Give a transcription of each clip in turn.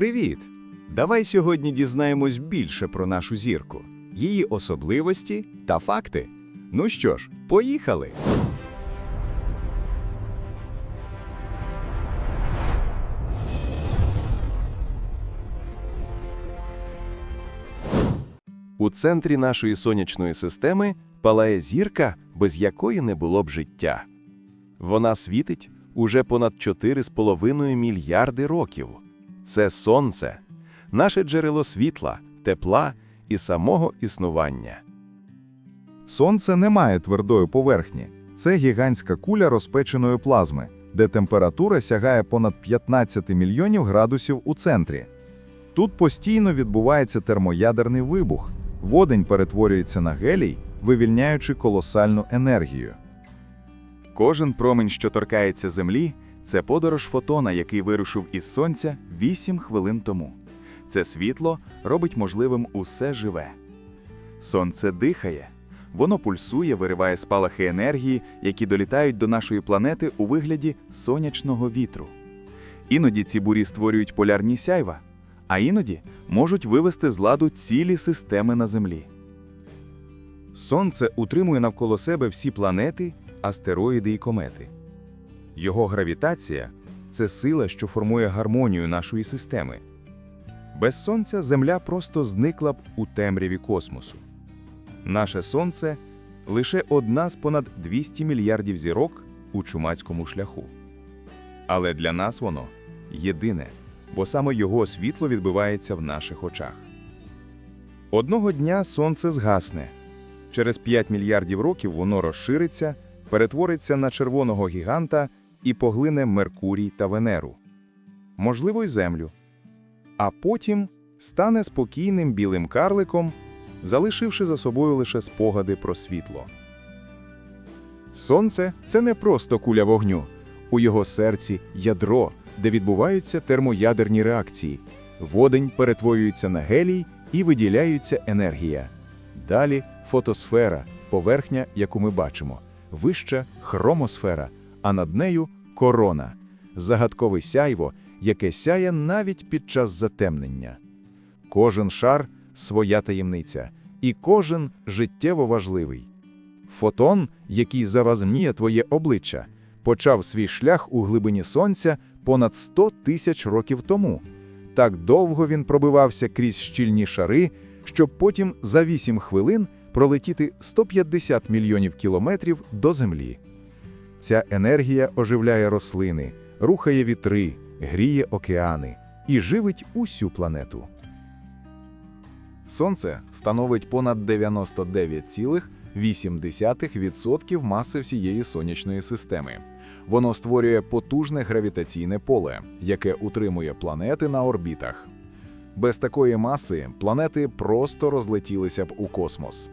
Привіт! Давай сьогодні дізнаємось більше про нашу зірку, її особливості та факти. Ну що ж, поїхали! У центрі нашої сонячної системи палає зірка, без якої не було б життя. Вона світить уже понад 4,5 мільярди років. Це сонце, наше джерело світла, тепла і самого існування. Сонце не має твердої поверхні. Це гігантська куля розпеченої плазми, де температура сягає понад 15 мільйонів градусів у центрі. Тут постійно відбувається термоядерний вибух. Водень перетворюється на гелій, вивільняючи колосальну енергію. Кожен промінь, що торкається землі, це подорож фотона, який вирушив із сонця 8 хвилин тому. Це світло робить можливим усе живе. Сонце дихає, воно пульсує, вириває спалахи енергії, які долітають до нашої планети у вигляді сонячного вітру. Іноді ці бурі створюють полярні сяйва, а іноді можуть вивести з ладу цілі системи на Землі. Сонце утримує навколо себе всі планети, астероїди і комети. Його гравітація це сила, що формує гармонію нашої системи. Без сонця Земля просто зникла б у темряві космосу. Наше сонце лише одна з понад 200 мільярдів зірок у чумацькому шляху. Але для нас воно єдине, бо саме його світло відбивається в наших очах. Одного дня сонце згасне. Через 5 мільярдів років воно розшириться, перетвориться на червоного гіганта і поглине Меркурій та Венеру, можливо, й Землю. А потім стане спокійним білим карликом, залишивши за собою лише спогади про світло. Сонце це не просто куля вогню. У його серці ядро, де відбуваються термоядерні реакції. Водень перетворюється на гелій і виділяється енергія. Далі фотосфера, поверхня, яку ми бачимо, вища хромосфера, а над нею корона, загадкове сяйво, яке сяє навіть під час затемнення. Кожен шар своя таємниця, і кожен життєво важливий. Фотон, який завазміє твоє обличчя, почав свій шлях у глибині сонця понад 100 тисяч років тому. Так довго він пробивався крізь щільні шари, щоб потім за 8 хвилин пролетіти 150 мільйонів кілометрів до Землі. Ця енергія оживляє рослини, рухає вітри, гріє океани і живить усю планету. Сонце становить понад 99,8% маси всієї сонячної системи. Воно створює потужне гравітаційне поле, яке утримує планети на орбітах. Без такої маси планети просто розлетілися б у космос.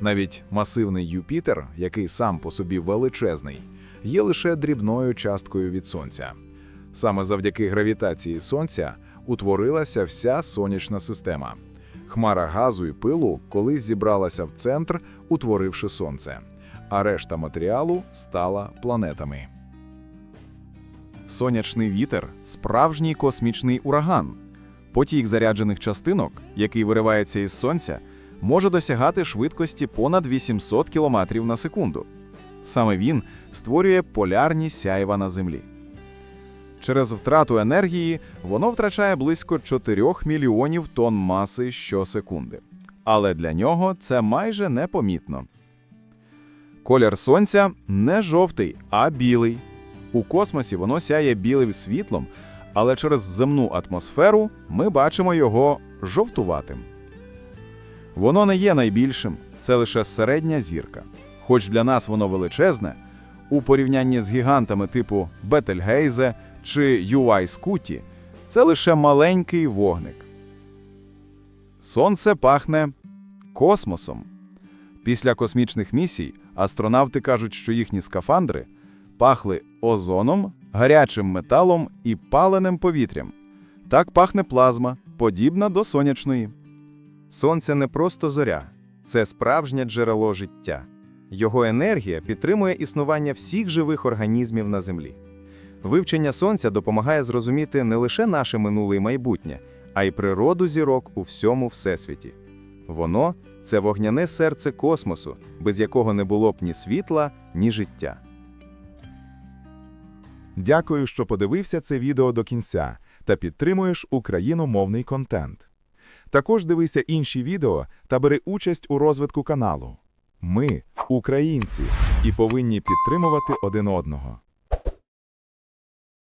Навіть масивний Юпітер, який сам по собі величезний, є лише дрібною часткою від Сонця. Саме завдяки гравітації Сонця утворилася вся сонячна система. Хмара газу і пилу колись зібралася в центр, утворивши сонце, а решта матеріалу стала планетами. Сонячний вітер справжній космічний ураган. Потік заряджених частинок, який виривається із сонця, може досягати швидкості понад 800 км на секунду. Саме він створює полярні сяйва на Землі. Через втрату енергії воно втрачає близько 4 мільйонів тонн маси щосекунди. Але для нього це майже непомітно. Колір сонця не жовтий, а білий. У космосі воно сяє білим світлом, але через земну атмосферу ми бачимо його жовтуватим. Воно не є найбільшим, це лише середня зірка. Хоч для нас воно величезне, у порівнянні з гігантами типу Бетельгейзе чи Юай Скуті, це лише маленький вогник. Сонце пахне космосом. Після космічних місій астронавти кажуть, що їхні скафандри пахли озоном, гарячим металом і паленим повітрям. Так пахне плазма, подібна до сонячної. Сонце не просто зоря, це справжнє джерело життя. Його енергія підтримує існування всіх живих організмів на Землі. Вивчення сонця допомагає зрозуміти не лише наше минуле і майбутнє, а й природу зірок у всьому всесвіті. Воно це вогняне серце космосу, без якого не було б ні світла, ні життя. Дякую, що подивився це відео до кінця та підтримуєш україномовний контент. Також дивися інші відео та бери участь у розвитку каналу. Ми – українці і повинні підтримувати один одного.